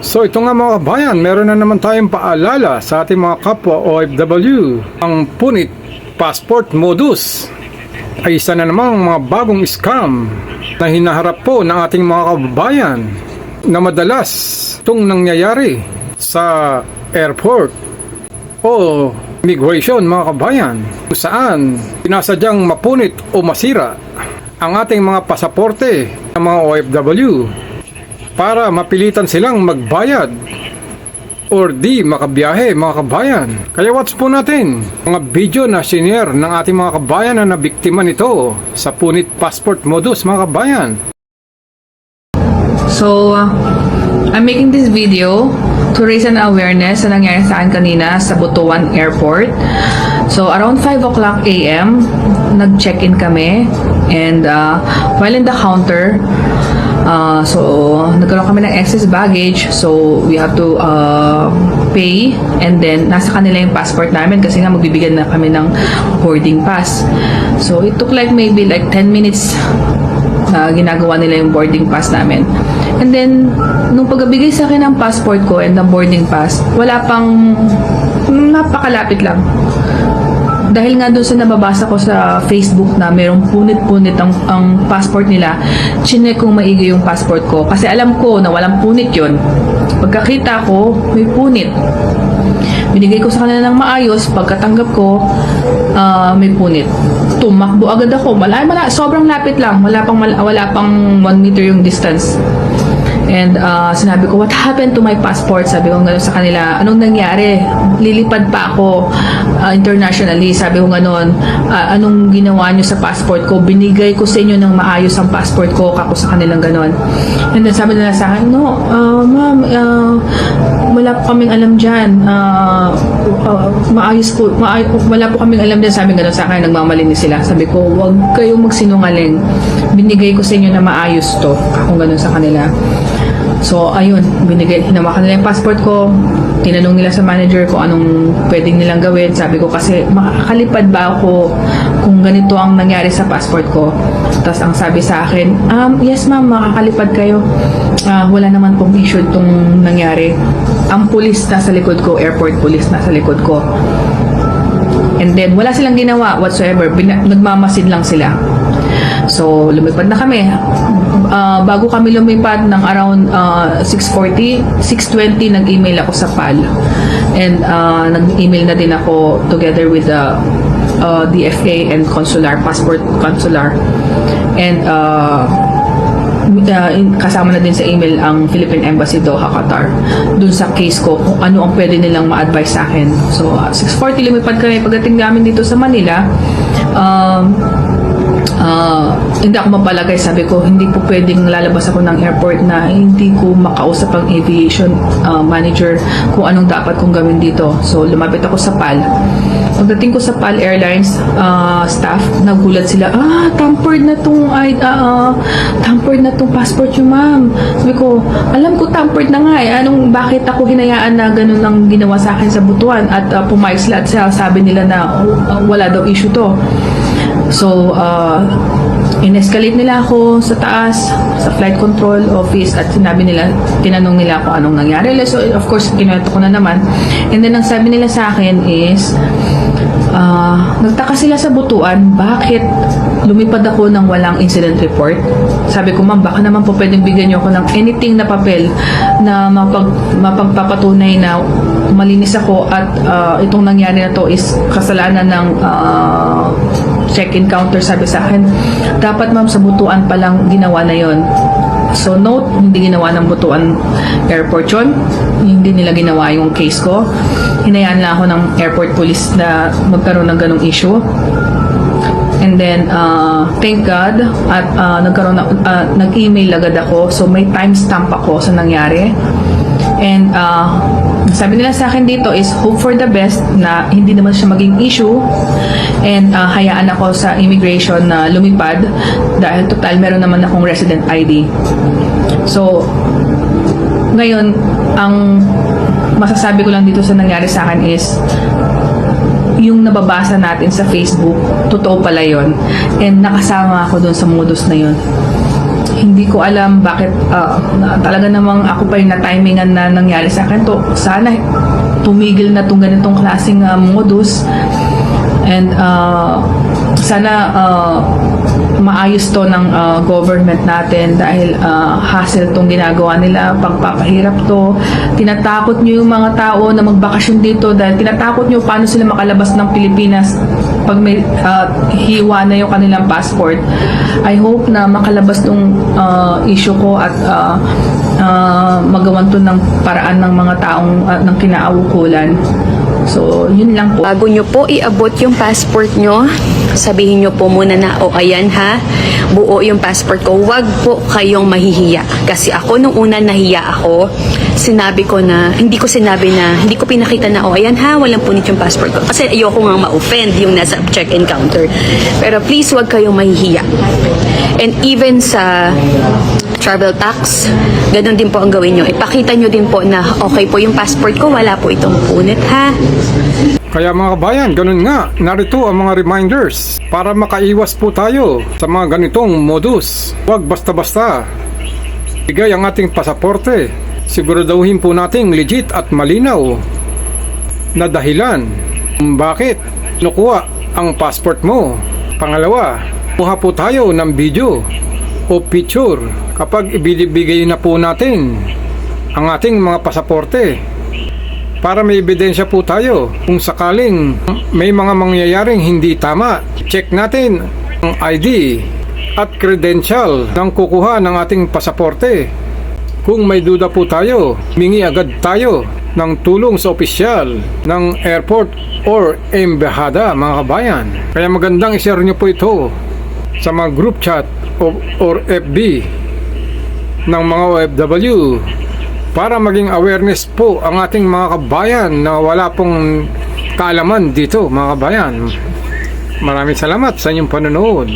So ito nga mga kabayan, meron na naman tayong paalala sa ating mga kapwa OFW. Ang punit passport modus ay isa na namang mga bagong scam na hinaharap po ng ating mga kababayan na madalas itong nangyayari sa airport o migration mga kabayan kung saan pinasadyang mapunit o masira ang ating mga pasaporte ng mga OFW para mapilitan silang magbayad or di makabiyahe mga kabayan. Kaya watch po natin mga video na senior ng ating mga kabayan na nabiktima nito sa punit passport modus mga kabayan. So, uh, I'm making this video to raise an awareness sa nangyari sa akin kanina sa Butuan Airport. So, around 5 o'clock a.m., nag-check-in kami. And uh, while in the counter, uh, so, nagkaroon kami ng excess baggage. So, we have to uh, pay. And then, nasa kanila yung passport namin kasi nga magbibigyan na kami ng boarding pass. So, it took like maybe like 10 minutes na ginagawa nila yung boarding pass namin. And then, nung pagbigay sa akin ng passport ko and ng boarding pass, wala pang napakalapit lang. Dahil nga doon sa nababasa ko sa Facebook na merong punit-punit ang, ang passport nila, chinek kong maigi yung passport ko. Kasi alam ko na walang punit yon. Pagkakita ko, may punit. Binigay ko sa kanila ng maayos, pagkatanggap ko, ah, may punit. Tumakbo agad ako. Wala, wala, sobrang lapit lang. Wala pang, wala pang 1 meter yung distance. And uh, sinabi ko, what happened to my passport? Sabi ko gano'n sa kanila, anong nangyari? Lilipad pa ako uh, internationally. Sabi ko gano'n, "Ah, anong ginawa nyo sa passport ko? Binigay ko sa inyo ng maayos ang passport ko, kako sa kanilang gano'n. And then sabi nila sa akin, no, uh, ma'am, uh, wala po kaming alam dyan. Uh, uh, maayos po, maay- wala po kaming alam dyan. Sabi gano'n sa akin, nagmamalinis sila. Sabi ko, huwag kayong magsinungaling. Binigay ko sa inyo na maayos to. Ako gano'n sa kanila. So, ayun, binigay, hinawakan nila yung passport ko. Tinanong nila sa manager kung anong pwedeng nilang gawin. Sabi ko kasi, makakalipad ba ako kung ganito ang nangyari sa passport ko? Tapos ang sabi sa akin, um, yes ma'am, makakalipad kayo. Ah, wala naman pong issue itong nangyari. Ang pulis na sa likod ko, airport police na sa likod ko. And then, wala silang ginawa whatsoever. Bina- nagmamasid lang sila. So, lumipad na kami. Ah, bago kami lumipad ng around ah, 6.40, 6.20, nag-email ako sa PAL. And ah, nag-email na din ako together with the ah, DFA and consular, passport consular. And uh, uh, kasama na din sa email ang Philippine Embassy Doha, Qatar dun sa case ko kung ano ang pwede nilang ma-advise sa akin. So, uh, 6.40 lumipad kami pagdating namin dito sa Manila. Um, ah, hindi ako mapalagay. Sabi ko, hindi po pwedeng lalabas ako ng airport na hindi ko makausap ang aviation ah, manager kung anong dapat kong gawin dito. So, lumapit ako sa PAL. Pagdating ko sa PAL Airlines ah, staff, nagulat sila, ah, tampered na tong, ah, ah, tampered na tong passport yung ma'am. Sabi ko, alam ko tampered na nga eh. Anong, bakit ako hinayaan na ganun ang ginawa sa akin sa butuan at uh, pumayag sila at sabi nila na ah, wala daw issue to. So, uh, in-escalate nila ako sa taas, sa flight control office at sinabi nila, tinanong nila kung anong nangyari. So, of course, kinuwento ko na naman. And then, ang sabi nila sa akin is, ah, nagtaka sila sa butuan, bakit lumipad ako ng walang incident report? Sabi ko, ma'am, baka naman po pwedeng bigyan niyo ako ng anything na papel na mapag, mapagpapatunay na malinis ako at ah, itong nangyari na to is kasalanan ng ah, check-in counter sabi sa akin, dapat ma'am sa butuan pa lang ginawa na yon. So note, hindi ginawa ng butuan airport yun. Hindi nila ginawa yung case ko. Hinayaan lang ako ng airport police na magkaroon ng ganong issue. And then, uh, thank God, at uh, nagkaroon na, uh, nag-email agad ako. So, may timestamp ako sa nangyari. And, uh, sabi nila sa akin dito is hope for the best na hindi naman siya maging issue. And, uh, hayaan ako sa immigration na lumipad dahil total meron naman akong resident ID. So, ngayon, ang masasabi ko lang dito sa nangyari sa akin is yung nababasa natin sa Facebook, totoo pala yon And nakasama ako doon sa modus na yon hindi ko alam bakit ah, na- talaga namang ako pa yung na-timingan na nangyari sa akin to. Sana tumigil na tong ganitong klaseng ah, modus and ah, sana ah, maayos to ng ah, government natin dahil ah, hassle tong ginagawa nila, pagpapahirap to. Tinatakot nyo yung mga tao na magbakasyon dito dahil tinatakot nyo paano sila makalabas ng Pilipinas pag may ah, hiwa na yung kanilang passport. I hope na makalabas tong ah, issue ko at ah, ah, magawan to ng paraan ng mga taong ah, ng kinaawukulan. So, yun lang po. Bago nyo po iabot yung passport nyo, sabihin nyo po muna na, o ayan ha, buo yung passport ko. Huwag po kayong mahihiya. Kasi ako nung una nahiya ako, sinabi ko na, hindi ko sinabi na, hindi ko pinakita na, o ayan ha, walang punit yung passport ko. Kasi ayoko nga ma-offend yung nasa check-in counter. Pero please, huwag kayong mahihiya. And even sa travel tax, ganun din po ang gawin nyo. Ipakita nyo din po na okay po yung passport ko, wala po itong punit ha. Kaya mga kabayan, ganun nga, narito ang mga reminders para makaiwas po tayo sa mga ganitong modus. Huwag basta-basta. Bigay ang ating pasaporte. Siguraduhin po nating legit at malinaw na dahilan bakit nakuha ang passport mo. Pangalawa, kuha po tayo ng video o picture kapag ibibigay na po natin ang ating mga pasaporte para may ebidensya po tayo kung sakaling may mga mangyayaring hindi tama. Check natin ang ID at credential ng kukuha ng ating pasaporte. Kung may duda po tayo, mingi agad tayo ng tulong sa opisyal ng airport or embahada mga kabayan. Kaya magandang ishare nyo po ito sa mga group chat o, or FB ng mga OFW para maging awareness po ang ating mga kabayan na wala pong kaalaman dito mga kabayan. Maraming salamat sa inyong panonood.